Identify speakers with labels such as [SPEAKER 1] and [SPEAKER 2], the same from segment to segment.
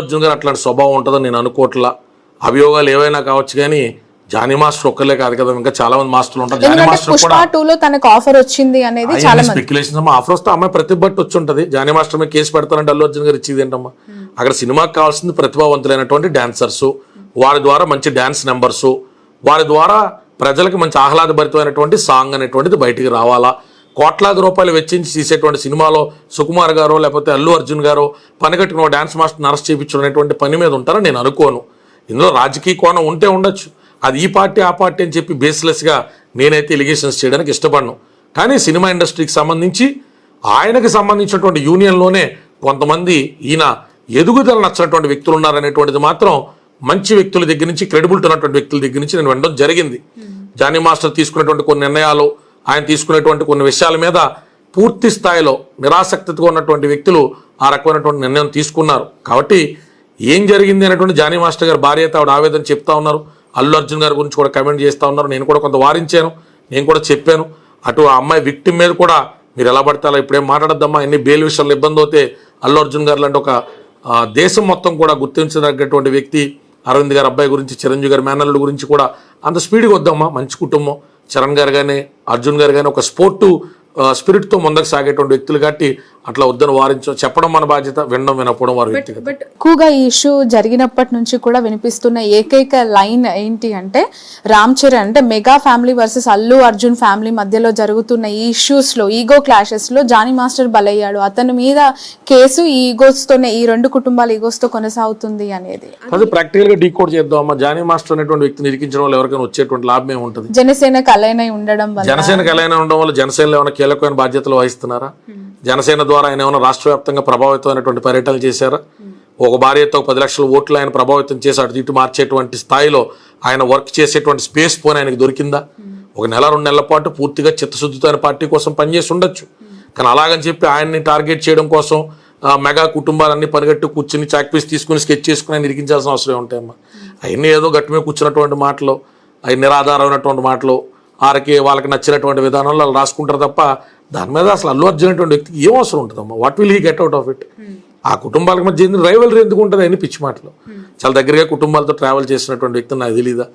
[SPEAKER 1] అర్జున్ గారు అట్లాంటి స్వభావం ఉంటుందని నేను అనుకోవట్లా. అభియోగాలు ఏవైనా కావచ్చు కానీ జానీ మాస్టర్ ఒక్కలే కాదు కదా ఇంకా చాలా మంది మాస్టర్లు ఉంటారు. జానీ మాస్టర్ కూడా
[SPEAKER 2] తనకు ఆఫర్ వచ్చింది అనేది చాలా
[SPEAKER 1] స్పెక్యులేషన్ ఆఫర్ వస్తే అమ్మాయి ప్రతిభ వచ్చి ఉంటుంది జానీ మాస్టర్ మీద కేసు పెడతానంటే అల్లు అర్జున్ గారు ఇచ్చేది ఏంటమ్మా? అక్కడ సినిమాకి కావాల్సింది ప్రతిభావంతులైనటువంటి డాన్సర్స్ వారి ద్వారా మంచి డాన్స్ నెంబర్స్ వారి ద్వారా ప్రజలకు మంచి ఆహ్లాదభరితమైనటువంటి సాంగ్ అనేటువంటిది బయటికి రావాలా? కోట్లాది రూపాయలు వెచ్చించి తీసేటువంటి సినిమాలో సుకుమార్ గారో లేకపోతే అల్లు అర్జున్ గారో పనిగట్టుకున్న డాన్స్ మాస్టర్ని అరెస్ట్ చేయించడం అనేటువంటి పని మీద ఉంటారని నేను అనుకోను. ఇందులో రాజకీయ కోణం ఉంటే ఉండొచ్చు. అది ఈ పార్టీ ఆ పార్టీ అని చెప్పి బేస్లెస్గా నేనైతే ఎలిగేషన్స్ చేయడానికి ఇష్టపడను. కానీ సినిమా ఇండస్ట్రీకి సంబంధించి ఆయనకి సంబంధించినటువంటి యూనియన్లోనే కొంతమంది ఈయన ఎదుగుదల నచ్చినటువంటి వ్యక్తులు ఉన్నారనేటువంటిది మాత్రం మంచి వ్యక్తుల దగ్గర నుంచి క్రెడిబిలిటీ ఉన్నటువంటి వ్యక్తుల దగ్గర నుంచి నేను వినడం జరిగింది. జానీ మాస్టర్ తీసుకున్నటువంటి కొన్ని నిర్ణయాలు ఆయన తీసుకునేటువంటి కొన్ని విషయాల మీద పూర్తి స్థాయిలో నిరాసక్తితో ఉన్నటువంటి వ్యక్తులు ఆ రకమైనటువంటి నిర్ణయం తీసుకున్నారు. కాబట్టి ఏం జరిగింది అనేటువంటి జానీ మాస్టర్ గారు భార్య అయితే ఆవిడ ఆవేదన చెప్తా ఉన్నారు. అల్లు అర్జున్ గారి గురించి కూడా కమెంట్ చేస్తూ ఉన్నారు. నేను కూడా కొంత వారించాను. నేను కూడా చెప్పాను. అటు ఆ అమ్మాయి విక్టిమ్ మీద కూడా మీరు ఎలా పడితే అలా ఇప్పుడేం మాట్లాడద్దమ్మా ఎన్ని బెయిల్ విషయంలో ఇబ్బంది అవుతే అల్లు అర్జున్ గారు లాంటి ఒక దేశం మొత్తం కూడా గుర్తించదగ్గటువంటి వ్యక్తి అరవింద్ గారి అబ్బాయి గురించి చిరంజీవి గారి మేనల్లు గురించి కూడా అంత స్పీడ్గా వద్దమ్మా మంచి కుటుంబం. చరణ్ గారు కానీ అర్జున్ గారు కానీ ఒక స్పోర్టు స్పిరిట్తో ముందుకు సాగేటువంటి వ్యక్తులు కాబట్టి అట్లా వద్దని వారించడం చెప్పడం మన బాధ్యత వినడం వినకపోవడం వారి వ్యక్తిగత.
[SPEAKER 2] బట్ ఎక్కువగా ఈ ఇష్యూ జరిగినప్పటి నుంచి కూడా వినిపిస్తున్న ఏకైక లైన్ ఏంటి అంటే రామ్ చరణ్ అంటే mega family versus Allu Arjun family మధ్యలో జరుగుతున్న ఈ ఇష్యూస్లో ఈగో క్లాషెస్లో జానీ మాస్టర్ బలయ్యాడు. అతని మీద కేసు ఈ ఈగోస్ తోనే ఈ రెండు కుటుంబాల ఈగోస్తో కొనసాగుతుంది అనేది.
[SPEAKER 1] అది ప్రాక్టికల్గా డీకోడ్ చేద్దాం అమ్మా. జానీ మాస్టర్ అనేటువంటి వ్యక్తిని ఇరికించడం వల్ల ఎవరికైనా వచ్చేటువంటి లాభం ఏముంటుంది?
[SPEAKER 2] జనసేన కలైనై ఉండడం వల్ల.
[SPEAKER 1] జనసేనకు ఎలా ఉండడం వల్ల జనసేనలో ఏమైనా కీలకమైన బాధ్యతలు వహిస్తున్నారా? జనసేన ద్వారా ఆయన ఏమైనా రాష్ట్ర వ్యాప్తంగా ప్రభావితమైనటువంటి పర్యటనలు చేశారా? ఒక భార్యతో పది లక్షల ఓట్లు ఆయన ప్రభావితం చేసి అటు ఇటు మార్చేటువంటి స్థాయిలో ఆయన వర్క్ చేసేటువంటి స్పేస్ పోని ఆయనకి దొరికిందా? ఒక నెల రెండు నెలల పాటు పూర్తిగా చిత్తశుద్ధితో ఆయన పార్టీ కోసం పనిచేసి ఉండొచ్చు. కానీ అలాగని చెప్పి ఆయన్ని టార్గెట్ చేయడం కోసం మెగా కుటుంబాలన్నీ పనిగట్టి కూర్చుని చాక్పీస్ తీసుకుని స్కెచ్ చేసుకుని ఆయన ఇరికించాల్సిన అవసరం ఉంటాయమ్మా అవన్నీ ఏదో గట్టి మీద కూర్చున్నటువంటి మాటలు అవి నిరాధారమైనటువంటి మాటలు వారికి వాళ్ళకి నచ్చినటువంటి విధానంలో వాళ్ళు రాసుకుంటారు తప్ప దాని మీద అసలు అల్లు అర్జున్ అటువంటి వ్యక్తికి ఏం అవసరం ఉంటుందమ్మా? What will he get out of it ఆ కుటుంబాలకు మధ్య రైవల్ ఎందుకు ఉంటుంది అని పిచ్చి మాటలు. చాలా దగ్గరగా కుటుంబాలతో ట్రావెల్ చేసినటువంటి వ్యక్తి నాకు తెలీదా?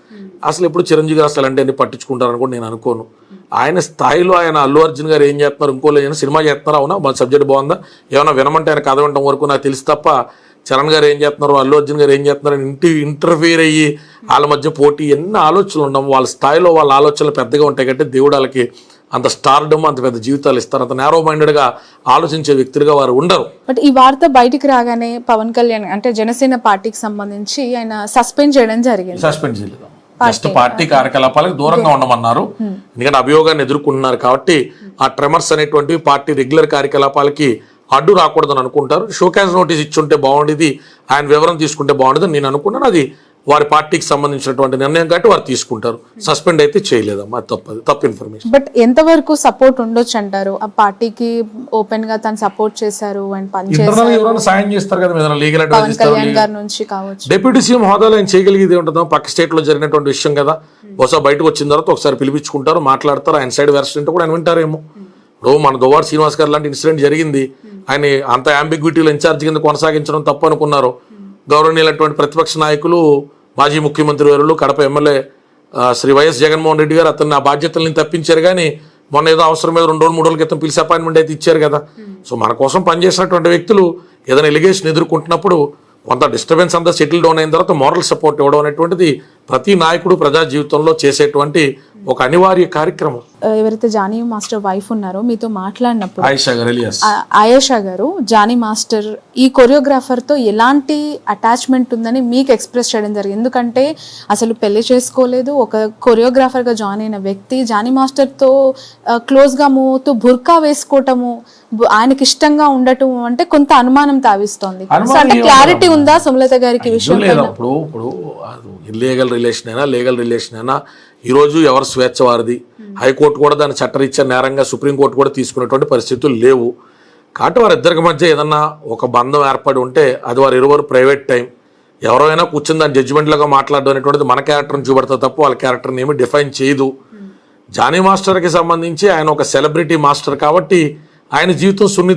[SPEAKER 1] అసలు ఎప్పుడు చిరంజీవి గారు అసలు అంటే అన్ని పట్టించుకుంటారని కూడా నేను అనుకోను. ఆయన స్థాయిలో ఆయన అల్లు అర్జున్ గారు ఏం చేస్తున్నారు? ఏమైనా సినిమా చేస్తున్నారా? అవునా? మన సబ్జెక్ట్ బాగుందా? ఏమైనా వినమంటే ఆయన కథ వినడం వరకు నాకు తెలుసు తప్ప చరణ్ గారు ఏం చేస్తున్నారు? అల్లు అర్జున్ గారు ఏం చేస్తున్నారు? అని ఇంటి ఇంటర్ఫియర్ అయ్యి వాళ్ళ మధ్య పోటీ ఎన్ని ఆలోచనలు ఉండవు వాళ్ళ స్థాయిలో వాళ్ళ ఆలోచనలు పెద్దగా ఉంటాయి కాబట్టి దేవుడు వాళ్ళకి అంత స్టార్డమ్ అంత పెద్ద జీవితాలు ఇస్తారు. అంత నేరో మైండెడ్గా ఆలోచించే వ్యక్తులుగా వారు ఉండరు.
[SPEAKER 2] బట్ ఈ వార్త బయటికి రాగానే పవన్ కళ్యాణ్ అంటే జనసేన పార్టీకి సంబంధించి ఆయన సస్పెండ్ చేయడం జరిగింది.
[SPEAKER 1] సస్పెండ్ చేయలేదు. జస్ట్ పార్టీ కార్యకలాపాలకు దూరంగా ఉండమన్నారు. ఎందుకంటే అభియోగాన్ని ఎదుర్కొంటున్నారు కాబట్టి ఆ ట్రెమర్స్ అనేటువంటివి పార్టీ రెగ్యులర్ కార్యకలాపాలకి అడ్డు రాకూడదని అనుకుంటారు. షోకాజ్ నోటీస్ ఇచ్చుంటే బాగుండేది. ఆయన వివరం తీసుకుంటే బాగుండేది నేను అనుకున్నాను. అది వారి పార్టీకి సంబంధించినటువంటి నిర్ణయం కాబట్టి వారు తీసుకుంటారు. సస్పెండ్ అయితే చేయలేదమ్మా తప్పదు తప్పు ఇన్ఫర్మేషన్.
[SPEAKER 2] బట్ ఎంతవరకు సపోర్ట్ ఉండొచ్చు అంటారు? ఆ పార్టీకి ఓపెన్గా తను సపోర్ట్ చేశారు అండ్
[SPEAKER 1] ఎవరైనా సాయం చేస్తారు కదా ఏదైనా లీగల్ అడ్వైస్
[SPEAKER 2] పవన్
[SPEAKER 1] ఇస్తారు
[SPEAKER 2] కళ్యాణ్ గారి నుంచి కావచ్చు.
[SPEAKER 1] డిప్యూటీ సీఎం హోదాలో ఆయన చేయగలిగేది ఉంటుందో పక్క స్టేట్లో జరిగినటువంటి విషయం కదా. బహుశా బయటకు వచ్చిన తర్వాత ఒకసారి పిలిపించుకుంటారు మాట్లాడతారు ఆయన సైడ్ వెర్షన్ కూడా ఆయన వింటారేమో. ఇప్పుడు మన దువ్వాడు శ్రీనివాస్ గారు లాంటి ఇన్సిడెంట్ జరిగింది. ఆయన అంత అంబిగ్విటీలో ఇన్ఛార్జ్ కింద కొనసాగించడం తప్పు అనుకున్నారు గౌరవనీయులైనటువంటి ప్రతిపక్ష నాయకులు మాజీ ముఖ్యమంత్రి వారు కడప ఎమ్మెల్యే శ్రీ వైఎస్ జగన్మోహన్ రెడ్డి గారు అతన్ని ఆ బాధ్యతల్ని తప్పించారు కానీ మొన్న ఏదో అవసరం మీద రెండు రోజులు మూడు రోజుల క్రితం పిలిచి అపాయింట్మెంట్ అయితే ఇచ్చారు కదా. సో మన కోసం పనిచేసినటువంటి వ్యక్తులు ఏదైనా ఎలిగేషన్ ఎదుర్కొంటున్నప్పుడు కొంత డిస్టర్బెన్స్ అంతా సెటిల్ డౌన్ అయిన తర్వాత మోరల్ సపోర్ట్ ఇవ్వడం అనేటువంటిది ప్రతి నాయకుడు ప్రజా జీవితంలో చేసేటువంటి ఒక అనివార్య కార్యక్రమం.
[SPEAKER 2] ఎవరైతే జానీ మాస్టర్ వైఫ్ ఉన్నారో మీతో మాట్లాడినప్పుడు
[SPEAKER 1] ఆయిషా గారు
[SPEAKER 2] జానీ మాస్టర్ ఈ కొరియోగ్రాఫర్తో ఎలాంటి అటాచ్మెంట్ ఉందని మీకు ఎక్స్ప్రెస్ చేయడం జరిగింది. ఎందుకంటే అసలు పెళ్ళి చేసుకోలేదు. ఒక కొరియోగ్రాఫర్గా జాయిన్ అయిన వ్యక్తి జానీ మాస్టర్తో క్లోజ్గా మూవ్ అవుతూ బుర్కా వేసుకోవటము ఆయనకి ఇష్టంగా ఉండటం అంటే కొంత అనుమానం తావిస్తోంది. క్లారిటీ ఉందా సుమలత గారికి విషయం
[SPEAKER 1] ఇప్పుడు ఇల్లీగల్ రిలేషన్ అయినా లీగల్ రిలేషన్ అయినా ఈరోజు ఎవరు స్వేచ్ఛ వారిది? హైకోర్టు కూడా దాన్ని చట్టరీత్యా నేరంగా సుప్రీంకోర్టు కూడా తీసుకునేటువంటి పరిస్థితులు లేవు. కాబట్టి వారిద్దరికి మధ్య ఏదన్నా ఒక బంధం ఏర్పడి ఉంటే అది వారి ఇరువురు ప్రైవేట్ టైం. ఎవరైనా కూర్చుని దాని జడ్జిమెంట్లుగా మాట్లాడడం అనేటువంటిది మన క్యారెక్టర్ని చూపెడతా తప్ప వాళ్ళ క్యారెక్టర్ని ఏమి డిఫైన్ చేయదు. జానీ మాస్టర్కి సంబంధించి ఆయన ఒక సెలబ్రిటీ మాస్టర్ కాబట్టి ఆయన జీవితం సున్నిత